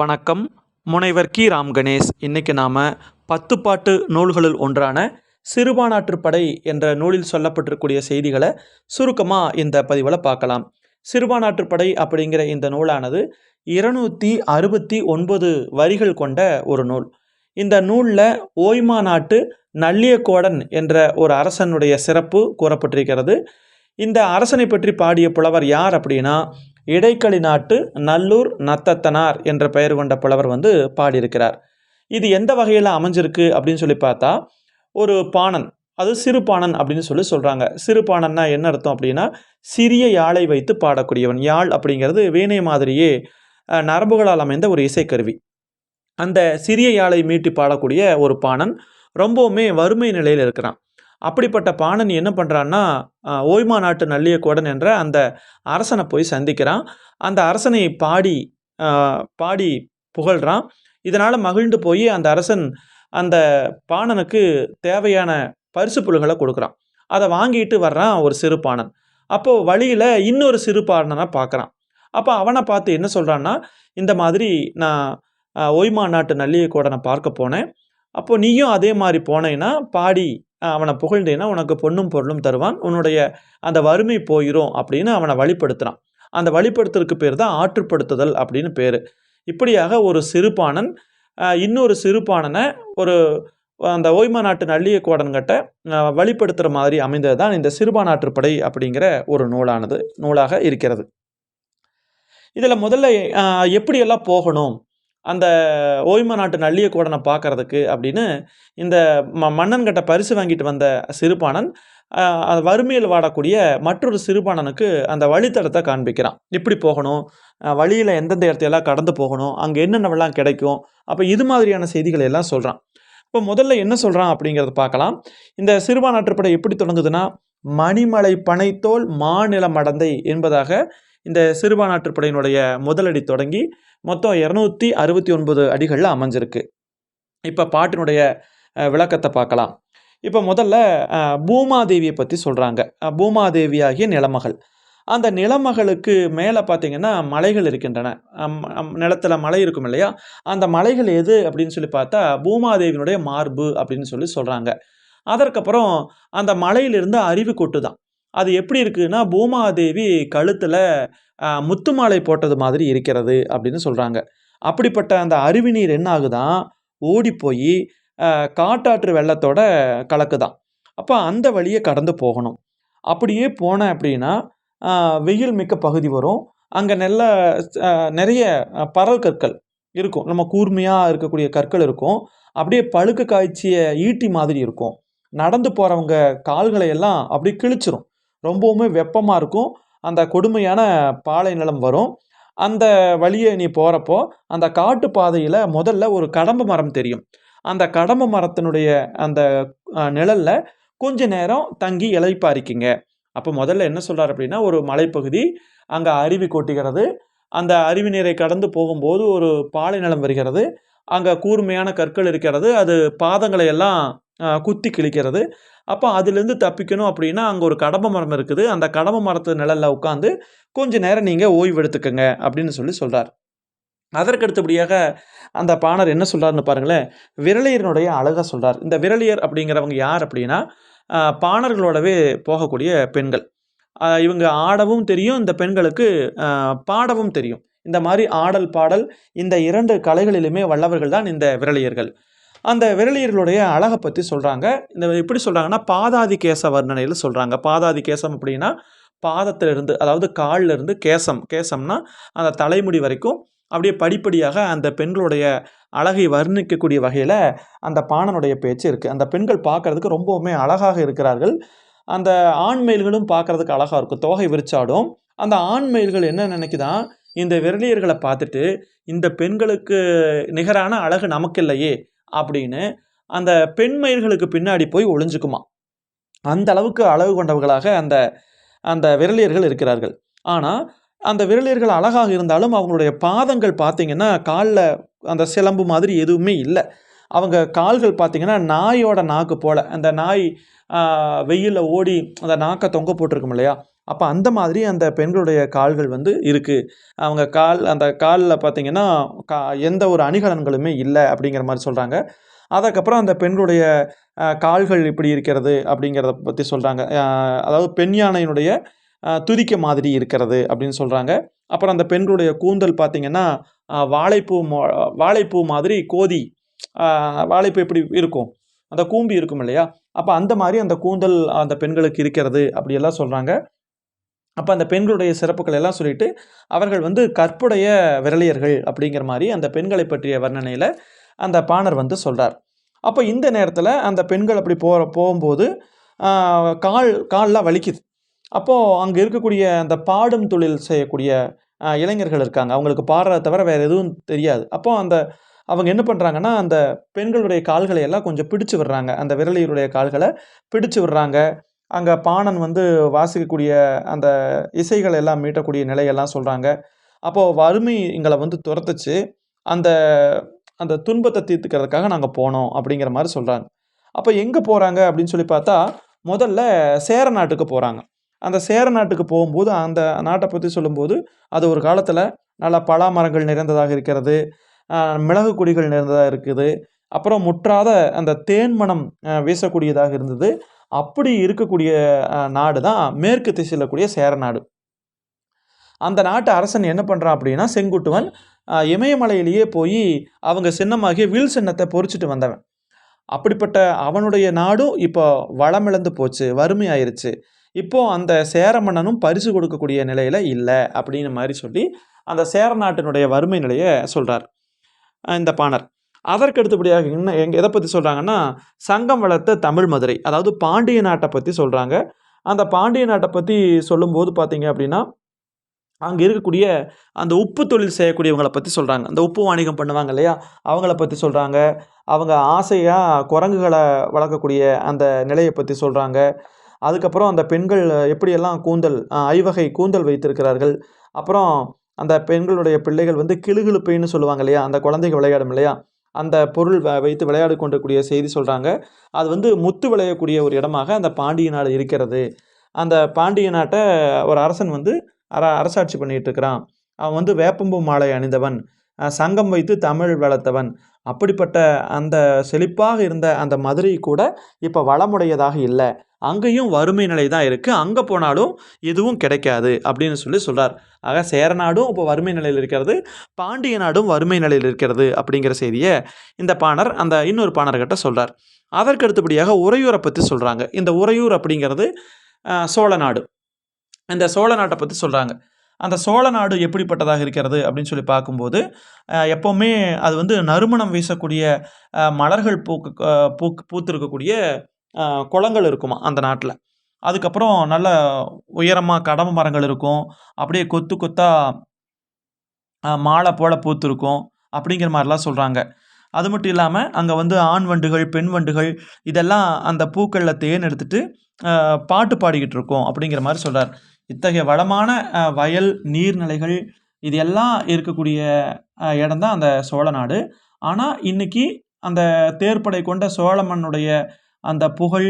வணக்கம். முனைவர் கி. ராம் கணேஷ். இன்றைக்கி நாம் பத்து பாட்டு நூல்களுள் ஒன்றான சிறுபானாற்றுப்படை என்ற நூலில் சொல்லப்பட்டிருக்கூடிய செய்திகளை சுருக்கமாக இந்த பதிவில் பார்க்கலாம். சிறுபானாற்றுப்படை அப்படிங்கிற இந்த நூலானது இருநூற்றி அறுபத்தி ஒன்பது வரிகள் கொண்ட ஒரு நூல். இந்த நூலில் ஓய்மா நாட்டு நல்லியக்கோடன் என்ற ஒரு அரசனுடைய சிறப்பு கூறப்பட்டிருக்கிறது. இந்த அரசனை பற்றி பாடிய புலவர் யார் அப்படின்னா இடைக்களி நாட்டு நல்லூர் நத்தத்தனார் என்ற பெயர் கொண்ட புலவர் வந்து பாடியிருக்கிறார். இது எந்த வகையில் அமைஞ்சிருக்கு அப்படின்னு சொல்லி பார்த்தா ஒரு பாணன் அது சிறுபாணன் அப்படின்னு சொல்லி சொல்கிறாங்க சிறுபாணன்னா என்ன அர்த்தம் அப்படின்னா சிறிய யாழை வைத்து பாடக்கூடியவன். யாழ் அப்படிங்கிறது வீணை மாதிரியே நரம்புகளால் அமைந்த ஒரு இசைக்கருவி. அந்த சிறிய யாழை மீட்டி பாடக்கூடிய ஒரு பாணன் ரொம்பவுமே வறுமை நிலையில் இருக்கிறான். அப்படிப்பட்ட பாணன் என்ன பண்ணுறான்னா ஓய்மா நாட்டு நல்லியக்கோடன் என்ற அந்த அரசனை போய் சந்திக்கிறான். அந்த அரசனை பாடி பாடி புகழ்கிறான் இதனால் மகிழ்ந்து போய் அந்த அரசன் அந்த பாணனுக்கு தேவையான பரிசு புல்களை கொடுக்குறான். அதை வாங்கிட்டு வர்றான் ஒரு சிறு பாணன். அப்போது வழியில் இன்னொரு சிறு பாணனை பார்க்குறான். அப்போ அவனை பார்த்து என்ன சொல்கிறான்னா இந்த மாதிரி நான் ஒய்மா ஓய்மா நாட்டு நல்லியக்கோடனை பார்க்க போனேன். அப்போ நீயும் அதே மாதிரி போனேன்னா பாடி அவனை புகழ்ந்தேன்னா உனக்கு பொண்ணும் பொருளும் தருவான். உன்னுடைய அந்த வறுமை போயிடும் அப்படின்னு அவனை வழிப்படுத்துகிறான் அந்த வழிப்படுத்துறதுக்கு பேர் தான் ஆற்றுப்படுத்துதல் அப்படின்னு பேர். இப்படியாக ஒரு சிறுபாணன் இன்னொரு சிறுபாணனை ஒரு அந்த ஓய்மா நாட்டு நல்லியக்கோடன்கிட்ட கோடன்கிட்ட வழிப்படுத்துகிற மாதிரி அமைந்தது தான் இந்த சிறுபானாற்றுப்படை அப்படிங்கிற ஒரு நூலானது நூலாக இருக்கிறது. இதில் முதல்ல எப்படியெல்லாம் போகணும்? அந்த ஓய்ம நாட்டு நள்ளிய கூடனை பார்க்கறதுக்கு அப்படின்னு இந்த ம மன்னன்கிட்ட பரிசு வாங்கிட்டு வந்த சிறுபாணன் அந்த வறுமையில் வாடக்கூடிய மற்றொரு சிறுபாணனுக்கு அந்த வழித்தடத்தை காண்பிக்கிறான். எப்படி போகணும் வழியில் எந்தெந்த இடத்தையெல்லாம் கடந்து போகணும் அங்கே என்னென்னவெல்லாம் கிடைக்கும் அப்போ இது மாதிரியான செய்திகளை எல்லாம் சொல்கிறான் இப்போ முதல்ல என்ன சொல்கிறான் அப்படிங்கிறத பார்க்கலாம். இந்த சிறுபான் சிறுபானாற்றுப்படை எப்படி தொடங்குதுன்னா மணிமலை பனைத்தோல் மாநில மடந்தை என்பதாக இந்த சிறுபான் சிறுபானாற்றுப்படையினுடைய முதலடி தொடங்கி மொத்தம் இரநூத்தி அறுபத்தி ஒன்பது அடிகளில் அமைஞ்சிருக்கு. இப்போ பாட்டினுடைய விளக்கத்தை பார்க்கலாம். இப்போ முதல்ல பூமாதேவியை பற்றி சொல்கிறாங்க பூமாதேவியாகிய நிலமகள். அந்த நிலமகளுக்கு மேலே பார்த்தீங்கன்னா மலைகள் இருக்கின்றன. அம், அம், மலை இருக்கும் இல்லையா? அந்த மலைகள் எது அப்படின்னு சொல்லி பார்த்தா பூமாதேவியினுடைய மார்பு அப்படின்னு சொல்லி சொல்கிறாங்க அதற்கப்புறம் அந்த மலையிலிருந்து அருவி கொட்டுதான். அது எப்படி இருக்குன்னா பூமாதேவி கழுத்தில் முத்து மாலை போட்டது மாதிரி இருக்கிறது அப்படின்னு சொல்கிறாங்க அப்படிப்பட்ட அந்த அருவி நீர் என்ன ஆகுதான் ஓடி போய் காட்டாற்று வெள்ளத்தோட கலக்குதான் அப்போ அந்த வழியை கடந்து போகணும். அப்படியே போனேன் அப்படின்னா வெயில் மிக்க பகுதி வரும். அங்கே நல்ல நிறைய பரல் கற்கள் இருக்கும். நம்ம கூர்மையாக இருக்கக்கூடிய கற்கள் இருக்கும். அப்படியே பழுக்க காய்ச்சிய ஈட்டி மாதிரி இருக்கும். நடந்து போகிறவங்க கால்களை எல்லாம் அப்படியே கிழிச்சிரும். ரொம்பவுமே வெப்பமாக இருக்கும். அந்த கொடுமையான பாலை நிலம் வரும். அந்த வழியை நீ போகிறப்போ அந்த காட்டு பாதையில் முதல்ல ஒரு கடம்ப மரம் தெரியும். அந்த கடம்ப மரத்தினுடைய அந்த நிழலில் கொஞ்ச நேரம் தங்கி இலைப்பாரிக்குங்க அப்போ முதல்ல என்ன சொல்கிறார் அப்படின்னா ஒரு மலைப்பகுதி அங்கே அருவி கொட்டுகிறது. அந்த அருவி நீரை கடந்து போகும்போது ஒரு பாலை நிலம் வருகிறது. அங்கே கூர்மையான கற்கள் இருக்கிறது. அது பாதங்களை எல்லாம் குத்தி கிழிக்கிறது. அப்போ அதுலேருந்து தப்பிக்கணும் அப்படின்னா அங்கே ஒரு கடம்ப மரம் இருக்குது. அந்த கடம்ப மரத்து நிழலில் உட்காந்து கொஞ்ச நேரம் நீங்கள் ஓய்வு எடுத்துக்கங்க அப்படின்னு சொல்லி சொல்கிறார் அதற்கு அடுத்தபடியாக அந்த பாணர் என்ன சொல்கிறாருன்னு பாருங்களேன். விரலியரனுடைய அழகாக சொல்கிறார் இந்த விரலியர் அப்படிங்கிறவங்க யார் அப்படின்னா பாணர்களோடவே போகக்கூடிய பெண்கள். இவங்க ஆடவும் தெரியும். இந்த பெண்களுக்கு பாடவும் தெரியும். இந்த மாதிரி ஆடல் பாடல் இந்த இரண்டு கலைகளிலுமே வல்லவர்கள் தான் இந்த விரலியர்கள். அந்த விரலியர்களுடைய அழகை பற்றி சொல்கிறாங்க இந்த எப்படி சொல்கிறாங்கன்னா பாதாதி கேச வர்ணனையில் சொல்கிறாங்க பாதாதி கேசம் அப்படின்னா பாதத்திலிருந்து அதாவது காலில் இருந்து கேசம். கேசம்னா அந்த தலைமுடி வரைக்கும் அப்படியே படிப்படியாக அந்த பெண்களுடைய அழகை வர்ணிக்கக்கூடிய வகையில் அந்த பாணனுடைய பேச்சு இருக்குது அந்த பெண்கள் பார்க்கறதுக்கு ரொம்பவுமே அழகாக இருக்கிறார்கள். அந்த ஆண் மயில்களும் பார்க்கறதுக்கு அழகாக இருக்கும். தோகை விரிச்சாடும். அந்த ஆண் மயில்கள் என்ன நினைக்குதான் இந்த விரலியர்களை பார்த்துட்டு இந்த பெண்களுக்கு நிகரான அழகு நமக்கு இல்லையே. அப்படின்னு அந்த பெண் மயில்களுக்கு பின்னாடி போய் ஒளிஞ்சுக்குமா. அந்த அளவுக்கு அழகு கொண்டவர்களாக அந்த அந்த விரலியர்கள் இருக்கிறார்கள். ஆனால் அந்த விரலியர்கள் அழகாக இருந்தாலும் அவங்களுடைய பாதங்கள் பார்த்தீங்கன்னா காலில் அந்த சிலம்பு மாதிரி எதுவுமே இல்லை. அவங்க கால்கள் பார்த்தீங்கன்னா நாயோட நாக்கு போல். அந்த நாய் வெயிலில் ஓடி அந்த நாக்கை தொங்க போட்டிருக்கும் இல்லையா? அப்போ அந்த மாதிரி அந்த பெண்களுடைய கால்கள் வந்து இருக்குது அவங்க கால் அந்த காலில் பார்த்தீங்கன்னா கா எந்த ஒரு அணிகலன்களுமே இல்லை அப்படிங்கிற மாதிரி சொல்கிறாங்க அதுக்கப்புறம் அந்த பெண்களுடைய கால்கள் இப்படி இருக்கிறது அப்படிங்கிறத பற்றி சொல்கிறாங்க அதாவது பெண் யானையினுடைய துதிக்க மாதிரி இருக்கிறது அப்படின்னு சொல்கிறாங்க அப்புறம் அந்த பெண்களுடைய கூந்தல் பார்த்திங்கன்னா வாழைப்பூ வாழைப்பூ மாதிரி கோதி வாழைப்பூ எப்படி இருக்கும்? அந்த கூம்பி இருக்கும் இல்லையா அப்போ அந்த மாதிரி அந்த கூந்தல் அந்த பெண்களுக்கு இருக்கிறது அப்படியெல்லாம் சொல்கிறாங்க அப்போ அந்த பெண்களுடைய சிறப்புகள் எல்லாம் சொல்லிட்டு அவர்கள் வந்து கற்புடைய விரலியர்கள் அப்படிங்கிற மாதிரி அந்த பெண்களை பற்றிய வர்ணனையில் அந்த பாணர் வந்து சொல்கிறார் அப்போ இந்த நேரத்தில் அந்த பெண்கள் அப்படி போகிற போகும்போது கால் கால்லாம் வலிக்குது. அப்போது அங்கே இருக்கக்கூடிய அந்த பாடும் தொழில் செய்யக்கூடிய இளைஞர்கள் இருக்காங்க. அவங்களுக்கு பாடுறத தவிர வேறு எதுவும் தெரியாது. அப்போது அந்த அவங்க என்ன பண்ணுறாங்கன்னா அந்த பெண்களுடைய கால்களை எல்லாம் கொஞ்சம் பிடிச்சு விடுறாங்க. அந்த விரலியருடைய கால்களை பிடிச்சு விடுறாங்க. அங்கே பாணன் வந்து வாசிக்கக்கூடிய அந்த இசைகள் எல்லாம் மீட்டக்கூடிய நிலையெல்லாம் சொல்கிறாங்க அப்போது வறுமை எங்களை வந்து துரத்துச்சு. அந்த அந்த துன்பத்தை தீர்த்துக்கிறதுக்காக நாங்கள் போனோம் அப்படிங்கிற மாதிரி சொல்கிறாங்க அப்போ எங்கே போகிறாங்க அப்படின்னு சொல்லி பார்த்தா முதல்ல சேர நாட்டுக்கு போகிறாங்க அந்த சேர நாட்டுக்கு போகும்போது அந்த நாட்டை பற்றி சொல்லும்போது அது ஒரு காலத்தில் நல்ல பலா மரங்கள் நிறைந்ததாக இருக்கிறது மிளகு கொடிகள் நிறைந்ததாக இருக்குது அப்புறம் முற்றாத அந்த தேன்மணம் வீசக்கூடியதாக இருந்தது. அப்படி இருக்கக்கூடிய நாடு தான் மேற்கு திசையில் கூடிய சேர நாடு. அந்த நாட்டு அரசன் என்ன பண்ணுறான் அப்படின்னா செங்குட்டுவன் இமயமலையிலேயே போய் அவங்க சின்னமாகிய வில் சின்னத்தை பொறிச்சிட்டு வந்தவன். அப்படிப்பட்ட அவனுடைய நாடும் இப்போ வளமிழந்து போச்சு வறுமை இப்போது இப்போ அந்த சேர மன்னனும் பரிசு கொடுக்கக்கூடிய நிலையில் இல்லை அப்படின்னு மாதிரி சொல்லி அந்த சேர நாட்டினுடைய வறுமை நிலையை சொல்கிறார் இந்த பாணர். அதற்கு அடுத்தபடியாக இன்னும் எங்கே எதை பற்றி சொல்கிறாங்கன்னா சங்கம் வளர்த்த தமிழ் மதுரை அதாவது பாண்டிய நாட்டை பற்றி சொல்கிறாங்க அந்த பாண்டிய நாட்டை பற்றி சொல்லும்போது பார்த்தீங்க அப்படின்னா அங்கே இருக்கக்கூடிய அந்த உப்பு தொழில் செய்யக்கூடியவங்களை பற்றி சொல்கிறாங்க அந்த உப்பு வாணிகம் பண்ணுவாங்க இல்லையா? அவங்கள பற்றி சொல்கிறாங்க அவங்க ஆசையாக குரங்குகளை வளர்க்கக்கூடிய அந்த நிலையை பற்றி சொல்கிறாங்க அதுக்கப்புறம் அந்த பெண்கள் எப்படியெல்லாம் கூந்தல் ஐவகை கூந்தல் வைத்திருக்கிறார்கள். அப்புறம் அந்த பெண்களுடைய பிள்ளைகள் வந்து கிளுகிழுப்பைன்னு சொல்லுவாங்க இல்லையா? அந்த குழந்தைங்க விளையாடும் இல்லையா? அந்த பொருள் வ- வைத்து விளையாடி கொண்டக்கூடிய செய்தி சொல்கிறாங்க அது வந்து முத்து விளையக்கூடிய ஒரு இடமாக அந்த பாண்டிய நாடு இருக்கிறது. அந்த பாண்டிய நாட்டை ஒரு அரசன் வந்து அர அரசாட்சி பண்ணிகிட்டு இருக்கிறான். அவன் வந்து வேப்பம்பூ மாலை அணிந்தவன். சங்கம் வைத்து தமிழ் வளர்த்தவன். அப்படிப்பட்ட அந்த செழிப்பாக இருந்த அந்த மதுரை கூட இப்போ வளமுடையதாக இல்லை. அங்கேயும் வறுமை நிலை தான் இருக்குது அங்கே போனாலும் எதுவும் கிடைக்காது அப்படின்னு சொல்லி சொல்கிறார் ஆக சேர நாடும் இப்போ வறுமை நிலையில் இருக்கிறது பாண்டிய நாடும் வறுமை நிலையில் இருக்கிறது அப்படிங்கிற செய்தியை இந்த பாணர் அந்த இன்னொரு பாணர்கிட்ட சொல்கிறார் அதற்கு அடுத்தபடியாக உறையூரை பற்றி சொல்கிறாங்க இந்த உறையூர் அப்படிங்கிறது சோழ நாடு. இந்த சோழ நாட்டை பற்றி சொல்கிறாங்க அந்த சோழ நாடு எப்படிப்பட்டதாக இருக்கிறது அப்படின்னு சொல்லி பார்க்கும்போது எப்போவுமே அது வந்து நறுமணம் வீசக்கூடிய மலர்கள் பூக்கு அஹ், பூக்கு பூத்திருக்கக்கூடிய குளங்கள் இருக்குமா அந்த நாட்டில். அதுக்கப்புறம் நல்ல உயரமாக கடம்பு மரங்கள் இருக்கும். அப்படியே கொத்து கொத்தாக மாலை போல பூத்திருக்கும் அப்படிங்கிற மாதிரிலாம் சொல்கிறாங்க அது மட்டும் இல்லாமல் அங்கே வந்து ஆண் வண்டுகள் பெண் வண்டுகள் இதெல்லாம் அந்த பூக்களில் தேன் எடுத்துகிட்டு பாட்டு பாடிக்கிட்டு இருக்கோம் அப்படிங்கிற மாதிரி சொல்கிறார் இத்தகைய வளமான வயல் நீர்நிலைகள் இது எல்லாம் இருக்கக்கூடிய இடம் தான் அந்த சோழ நாடு. ஆனால் இன்னைக்கு அந்த தேர்ப்படை கொண்ட சோழ மண்ணுடைய அந்த புகழ்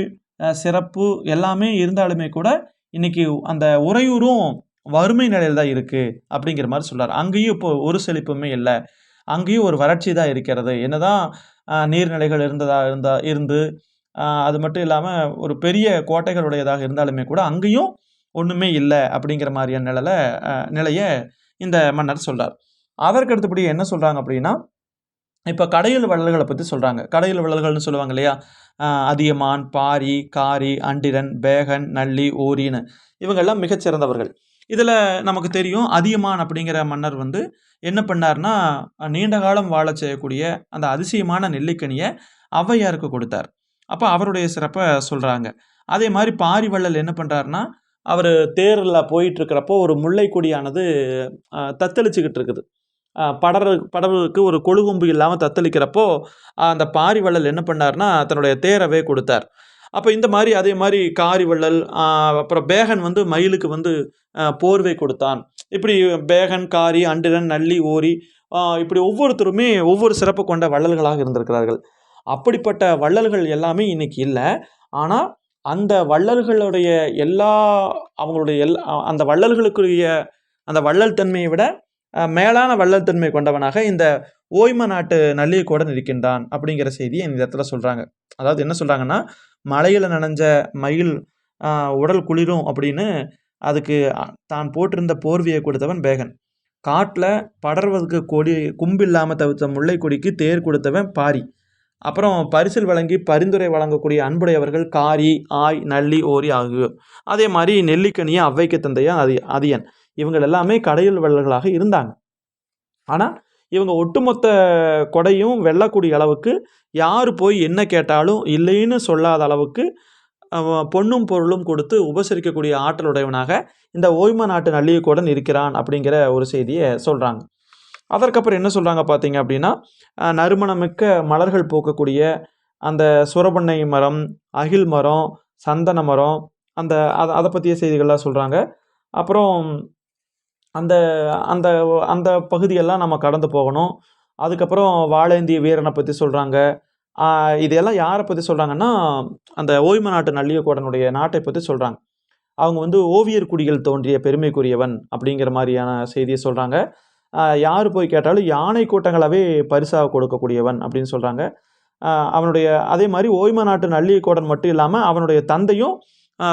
சிறப்பு எல்லாமே இருந்தாலுமே கூட இன்னைக்கு அந்த உறையூரும் வறுமை நிலையில் தான் இருக்குது அப்படிங்கிற மாதிரி சொல்கிறார் அங்கேயும் இப்போ ஒரு செழிப்புமே இல்லை. அங்கேயும் ஒரு வறட்சி தான் இருக்கிறது. என்னதான் நீர்நிலைகள் இருந்ததா இருந்தா இருந்து அது மட்டும் இல்லாமல் ஒரு பெரிய கோட்டைகளுடையதாக இருந்தாலுமே கூட அங்கேயும் ஒன்றுமே இல்லை அப்படிங்கிற மாதிரியான நிலையில நிலையை இந்த மன்னர் சொல்கிறார் அதற்கு அடுத்தபடி என்ன சொல்கிறாங்க அப்படின்னா இப்போ கடையில் வள்ளல்களை பற்றி சொல்கிறாங்க கடையில் வள்ளல்கள்னு சொல்லுவாங்க இல்லையா? அதியமான் பாரி காரி அண்டிரன் பேகன் நள்ளி ஓரின்னு. இவங்கெல்லாம் மிகச்சிறந்தவர்கள். இதில் நமக்கு தெரியும் அதியமான் அப்படிங்கிற மன்னர் வந்து என்ன பண்ணார்னா நீண்ட காலம் வாழ செய்யக்கூடிய அந்த அதிசயமான நெல்லிக்கனியை ஔவையாருக்கு கொடுத்தார். அப்போ அவருடைய சிறப்பை சொல்கிறாங்க அதே மாதிரி பாரி வள்ளல் என்ன பண்ணுறாருனா அவர் தேரில் போயிட்டுருக்கிறப்போ ஒரு முல்லைக்கொடியானது தத்தளிச்சுக்கிட்டு இருக்குது அஹ், படர படவுக்கு ஒரு கொழுகும்பு இல்லாமல் தத்தளிக்கிறப்போ அந்த பாரி வள்ளல் என்ன பண்ணார்னா தன்னுடைய தேரவே கொடுத்தார். அப்போ இந்த மாதிரி அதே மாதிரி காரி வள்ளல் அப்புறம் பேகன் வந்து மயிலுக்கு வந்து போர்வை கொடுத்தான். இப்படி பேகன் காரி அண்டிரன் நள்ளி ஓரி இப்படி ஒவ்வொருத்தருமே ஒவ்வொரு சிறப்பு கொண்ட வள்ளல்களாக இருந்திருக்கிறார்கள். அப்படிப்பட்ட வள்ளல்கள் எல்லாமே இன்னைக்கு இல்லை. ஆனால் அந்த வள்ளல்களுடைய எல்லா அவங்களுடைய எல் அந்த வள்ளல்களுக்குரிய அந்த வள்ளல் தன்மையை விட மேலான வள்ளல் தன்மை கொண்டவனாக இந்த ஓய்ம நாட்டு நல்லியக்கோடன் இருக்கின்றான் அப்படிங்கிற செய்தியை இந்த இடத்துல சொல்கிறாங்க அதாவது என்ன சொல்கிறாங்கன்னா மலையில் நனைஞ்ச மயில் உடல் குளிரும் அப்படின்னு அதுக்கு தான் போட்டிருந்த போர்வையை கொடுத்தவன் பேகன். காட்டில் படர்வதற்கு கொடி கும்பு இல்லாமல் தவிர்த்த முல்லை கொடிக்கு தேர் கொடுத்தவன் பாரி. அப்புறம் பரிசில் வழங்கி பரிந்துரை வழங்கக்கூடிய அன்புடையவர்கள் காரி ஆய் நல்லி ஓரி ஆகியோர். அதே மாதிரி நெல்லிக்கனியா அவ்வைக்கு தந்தையா அதி அதியன். இவங்கள் எல்லாமே கடையில் வள்ளல்களாக இருந்தாங்க. ஆனால் இவங்க ஒட்டுமொத்த கொடையும் வெல்லக்கூடிய அளவுக்கு யார் போய் என்ன கேட்டாலும் இல்லைன்னு சொல்லாத அளவுக்கு பொண்ணும் பொருளும் கொடுத்து உபசரிக்கக்கூடிய ஆற்றலுடையவனாக இந்த ஓய்ம நாட்டு நல்லியக்கோடன் இருக்கிறான் அப்படிங்கிற ஒரு செய்தியை சொல்கிறாங்க அதற்கப்புறம் என்ன சொல்கிறாங்க பார்த்தீங்க அப்படின்னா நறுமணமிக்க மலர்கள் பூக்கக்கூடிய அந்த சுரபண்ணை மரம் அகில் மரம் சந்தன மரம் அந்த அதை அதை பற்றிய செய்திகள்லாம் சொல்கிறாங்க அப்புறம் அந்த அந்த அந்த பகுதியெல்லாம் நம்ம கடந்து போகணும். அதுக்கப்புறம் வாழேந்திய வீரனை பற்றி சொல்கிறாங்க இதெல்லாம் யாரை பற்றி சொல்கிறாங்கன்னா அந்த ஓய்ம நாட்டு நல்லியக்கோடனுடைய நாட்டை பற்றி சொல்கிறாங்க அவங்க வந்து ஓவியர் குடிகள் தோன்றிய பெருமைக்குரியவன் அப்படிங்கிற மாதிரியான செய்தியை சொல்கிறாங்க யார் போய் கேட்டாலும் யானை கூட்டங்களாகவே பரிசாக கொடுக்கக்கூடியவன் அப்படின்னு சொல்கிறாங்க அவனுடைய அதே மாதிரி ஓய்ம நாட்டு நல்லியக்கோடன் மட்டும் இல்லாமல் அவனுடைய தந்தையும்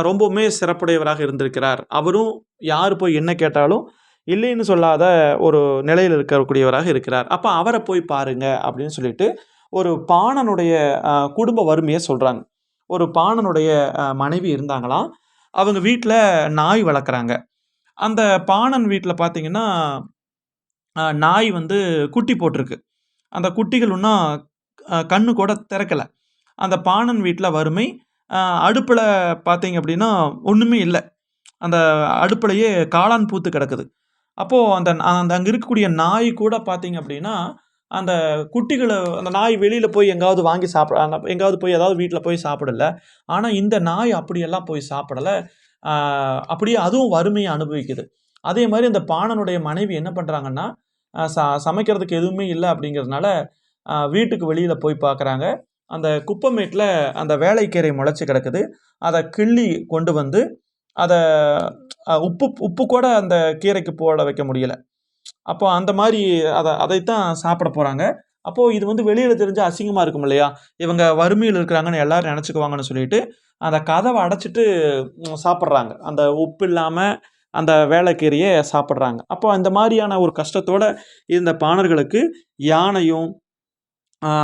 ரொம்பவுமே சிறப்புடையவராக இருந்திருக்கிறார். அவரும் யார் போய் என்ன கேட்டாலும் இல்லைன்னு சொல்லாத ஒரு நிலையில் இருக்கக்கூடியவராக இருக்கிறார். அப்போ அவரை போய் பாருங்க அப்படின்னு சொல்லிட்டு ஒரு பாணனுடைய குடும்ப வறுமையை சொல்கிறாங்க ஒரு பாணனுடைய மனைவி இருந்தாங்களாம். அவங்க வீட்டில் நாய் வளர்க்குறாங்க. அந்த பாணன் வீட்டில் பார்த்தீங்கன்னா நாய் வந்து குட்டி போட்டிருக்கு. அந்த குட்டிகள் இன்னும் கண்ணு கூட திறக்கலை. அந்த பாணன் வீட்டில் வறுமை அடுப்பில் பார்த்தீங்க அப்படின்னா ஒன்றுமே இல்லை. அந்த அடுப்புலையே காளான் பூத்து கிடக்குது. அப்போது அந்த அந்த அங்கே இருக்கக்கூடிய நாய் கூட பார்த்தீங்க அப்படின்னா அந்த குட்டிகளை அந்த நாய் வெளியில் போய் எங்காவது வாங்கி சாப்பிட அந்த எங்காவது போய் ஏதாவது வீட்டில் போய் சாப்பிடல. ஆனால் இந்த நாய் அப்படியெல்லாம் போய் சாப்பிடலை. அப்படியே அதுவும் வறுமையை அனுபவிக்குது. அதே மாதிரி அந்த பாணனுடைய மனைவி என்ன பண்ணுறாங்கன்னா ச சமைக்கிறதுக்கு எதுவுமே இல்லை அப்படிங்கிறதுனால வீட்டுக்கு வெளியில் போய் பார்க்குறாங்க அந்த குப்பமேட்டில் அந்த வேலைக்கீரை முளைச்சி கிடக்குது. அதை கிள்ளி கொண்டு வந்து அதை உப்பு உப்பு கூட அந்த கீரைக்கு போட வைக்க முடியல. அப்போ அந்த மாதிரி அதை அதைத்தான் சாப்பிட போகிறாங்க அப்போது இது வந்து வெளியில் தெரிஞ்சு அசிங்கமாக இருக்கும் இல்லையா? இவங்க வறுமையில் இருக்கிறாங்கன்னு எல்லாரும் நினச்சிக்குவாங்கன்னு சொல்லிட்டு அந்த கதவை அடைச்சிட்டு சாப்பிட்றாங்க. அந்த உப்பு இல்லாமல் அந்த வேலைக்கீரையை சாப்பிட்றாங்க. அப்போ அந்த மாதிரியான ஒரு கஷ்டத்தோட இருந்த பாணர்களுக்கு யானையும்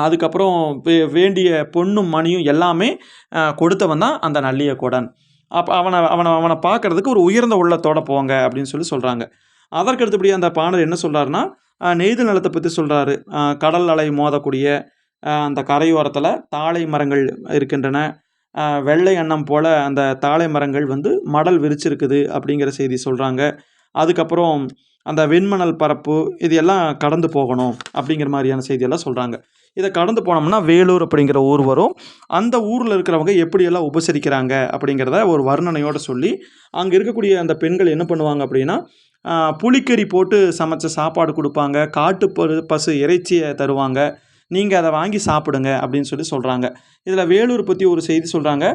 அதுக்கப்புறம் வே- வேண்டிய பொண்ணும் மணியும் எல்லாமே கொடுத்தவன் தான் அந்த நல்லியக்கோடன் அப்போ அவனை அவனை அவனை பார்க்கறதுக்கு ஒரு உயர்ந்த உள்ளத்தோட போங்க அப்படின்னு சொல்லி சொல்கிறாங்க அதற்கு அடுத்தபடி அந்த பாணர் என்ன சொல்கிறாருன்னா நெய்தல் நிலத்தை பற்றி சொல்கிறாரு கடல் அலை மோதக்கூடிய அந்த கரையோரத்தில் தாழை மரங்கள் இருக்கின்றன. வெள்ளை அன்னம் போல் அந்த தாழை மரங்கள் வந்து மடல் விரிச்சிருக்குது அப்படிங்கிற செய்தி சொல்கிறாங்க அதுக்கப்புறம் அந்த வெண்மணல் பரப்பு இது எல்லாம் கடந்து போகணும் அப்படிங்கிற மாதிரியான செய்தியெல்லாம் சொல்கிறாங்க இதை கடந்து போனோம்னா வேலூர் அப்படிங்கிற ஊர் வரும். அந்த ஊரில் இருக்கிறவங்க எப்படியெல்லாம் உபசரிக்கிறாங்க அப்படிங்கிறத ஒரு வர்ணனையோடு சொல்லி அங்கே இருக்கக்கூடிய அந்த பெண்கள் என்ன பண்ணுவாங்க அப்படின்னா புளிக்கறி போட்டு சமைச்ச சாப்பாடு கொடுப்பாங்க. காட்டு பரு பசு இறைச்சியை தருவாங்க. நீங்கள் அதை வாங்கி சாப்பிடுங்க அப்படின்னு சொல்லி சொல்கிறாங்க இதில் வேலூர் பற்றி ஒரு செய்தி சொல்கிறாங்க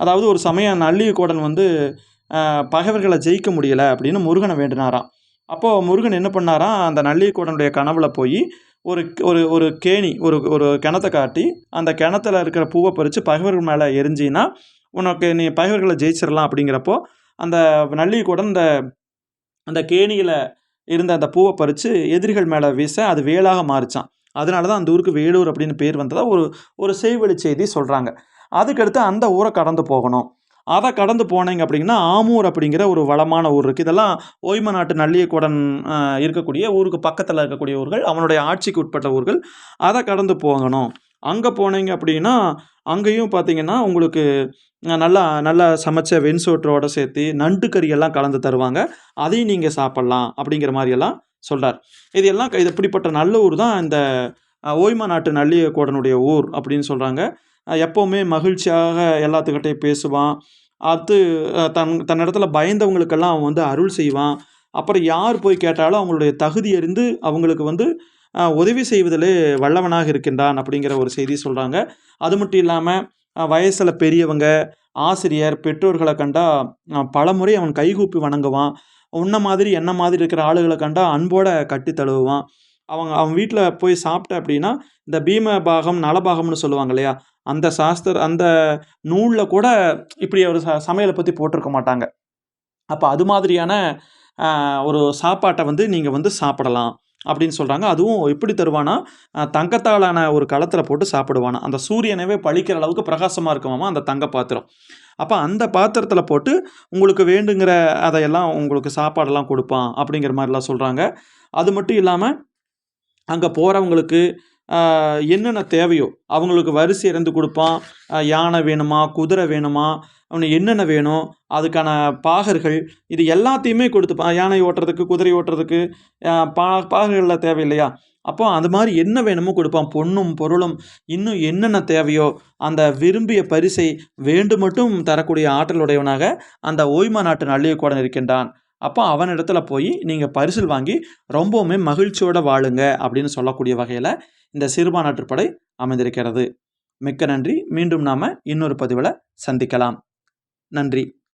அதாவது ஒரு சமயம் நல்லியக்கோடன் வந்து பகைவர்களை ஜெயிக்க முடியலை அப்படின்னு முருகனை வேண்டினாராம். அப்போது முருகன் என்ன பண்ணாராம்? அந்த நல்லியக்கோடனுடைய கனவில் போய் ஒரு ஒரு ஒரு கேணி ஒரு ஒரு கிணத்தை காட்டி அந்த கிணத்துல இருக்கிற பூவை பறித்து பகைவர்கள் மேலே எரிஞ்சின்னா உனக்கு நீ பகைவர்களை ஜெயிச்சிடலாம் அப்படிங்கிறப்போ அந்த நல்லியக்கோடன் இந்த அந்த கேணியில் இருந்த அந்த பூவை பறித்து எதிரிகள் மேலே வீச அது வேலாக மாறிச்சான் அதனால தான் அந்த ஊருக்கு வேலூர் அப்படின்னு பேர் வந்ததாக ஒரு ஒரு செய்வழி செய்தி சொல்கிறாங்க அதுக்கடுத்து அந்த ஊரை கடந்து போகணும். அதை கடந்து போனீங்க அப்படின்னா ஆமூர் அப்படிங்கிற ஒரு வளமான ஊர் இருக்குது இதெல்லாம் ஓய்ம நாட்டு நல்லியக்கோடன் இருக்கக்கூடிய ஊருக்கு பக்கத்தில் இருக்கக்கூடிய ஊர்கள் அவனுடைய ஆட்சிக்கு உட்பட்ட ஊர்கள். அதை கடந்து போகணும். அங்கே போனீங்க அப்படின்னா அங்கேயும் பார்த்தீங்கன்னா உங்களுக்கு நல்லா நல்லா சமைச்ச வெண்சோற்றோட சேர்த்து நண்டு கறியெல்லாம் கலந்து தருவாங்க. அதையும் நீங்கள் சாப்பிட்லாம் அப்படிங்கிற மாதிரியெல்லாம் சொல்கிறார் இது எல்லாம் க- இது இப்படிப்பட்ட நல்லூர் தான். இந்த ஓய்மா நாட்டு நள்ளியக்கோடனுடைய ஊர் அப்படின்னு சொல்கிறாங்க எப்போவுமே மகிழ்ச்சியாக எல்லாத்துக்கிட்டையும் பேசுவான். அது தன் தன் தன்னிடத்துல பயந்தவங்களுக்கெல்லாம் அவன் வந்து அருள் செய்வான். அப்புறம் யார் போய் கேட்டாலும் அவங்களுடைய தகுதி அறிந்து அவங்களுக்கு வந்து உதவி செய்வதிலே வல்லவனாக இருக்கின்றான் அப்படிங்கிற ஒரு செய்தி சொல்கிறாங்க அது மட்டும் இல்லாமல் வயசில் பெரியவங்க ஆசிரியர் பெற்றோர்களை கண்டா பலமுறை அவன் கைகூப்பி வணங்குவான். உன்ன மாதிரி என்ன மாதிரி இருக்கிற ஆளுகளை கண்டா அன்போட கட்டி தழுவுவான் அவங்க அவன் வீட்டில் போய் சாப்பிட்ட அப்படின்னா இந்த பீம பாகம் நலபாகம்னு சொல்லுவாங்க இல்லையா? அந்த சாஸ்திர அந்த நூலில் கூட இப்படி ஒரு ச சமையலை பற்றி போட்டிருக்க மாட்டாங்க. அப்போ அது மாதிரியான ஒரு சாப்பாட்டை வந்து நீங்கள் வந்து சாப்பிடலாம் அப்படின்னு சொல்கிறாங்க அதுவும் எப்படி தருவானா தங்கத்தாலான ஒரு களத்தில் போட்டு சாப்பிடுவானா. அந்த சூரியனவே பழிக்கிற அளவுக்கு பிரகாசமாக இருக்குமாமா அந்த தங்க பாத்திரம். அப்போ அந்த பாத்திரத்தில் போட்டு உங்களுக்கு வேண்டுங்கிற அதையெல்லாம் உங்களுக்கு சாப்பாடெல்லாம் கொடுப்பான் அப்படிங்கிற மாதிரிலாம் சொல்கிறாங்க அது மட்டும் இல்லாமல் அங்கே போகிறவங்களுக்கு என்னென்ன தேவையோ அவங்களுக்கு வரிசை இறந்து கொடுப்பான். யானை வேணுமா குதிரை வேணுமா அவனுக்கு என்னென்ன வேணும் அதுக்கான பாகர்கள் இது எல்லாத்தையுமே கொடுத்துப்பான். யானை ஓட்டுறதுக்கு குதிரை ஓட்டுறதுக்கு பா பாகர்களில் தேவையில்லையா? அப்போ அது மாதிரி என்ன வேணுமோ கொடுப்பான். பொண்ணும் பொருளும் இன்னும் என்னென்ன தேவையோ அந்த விரும்பிய பரிசை வேண்டு மட்டும் தரக்கூடிய ஆற்றலுடையவனாக அந்த ஓய்மா நாட்டு நல்லியக்கூடன் இருக்கின்றான். அப்போ அவனிடத்துல போய் நீங்கள் பரிசில் வாங்கி ரொம்பவுமே மகிழ்ச்சியோட வாழுங்க அப்படின்னு சொல்லக்கூடிய வகையில் இந்த சிறுபானாற்றுப்படை அமைந்திருக்கிறது. மிக்க நன்றி. மீண்டும் நாம் இன்னொரு பதிவில் சந்திக்கலாம். நன்றி.